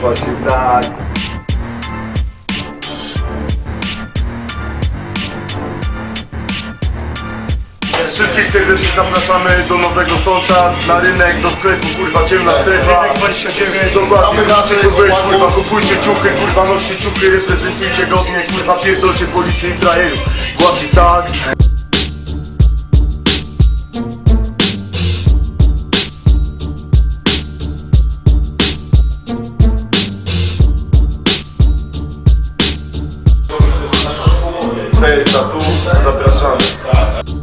Właśnie tak. Wszystkich serdecznie zapraszamy do Nowego Sącza, na rynek, do sklepu, kurwa, ciemna strefa. Rynek 29. Dokładnie, musicie tu być, kurwa, kupujcie ciuchy, kurwa, noście ciuchy, reprezentujcie godnie, kurwa, pierdolcie policję Izraelu. Właśnie tak. Jest tatu, zapraszamy.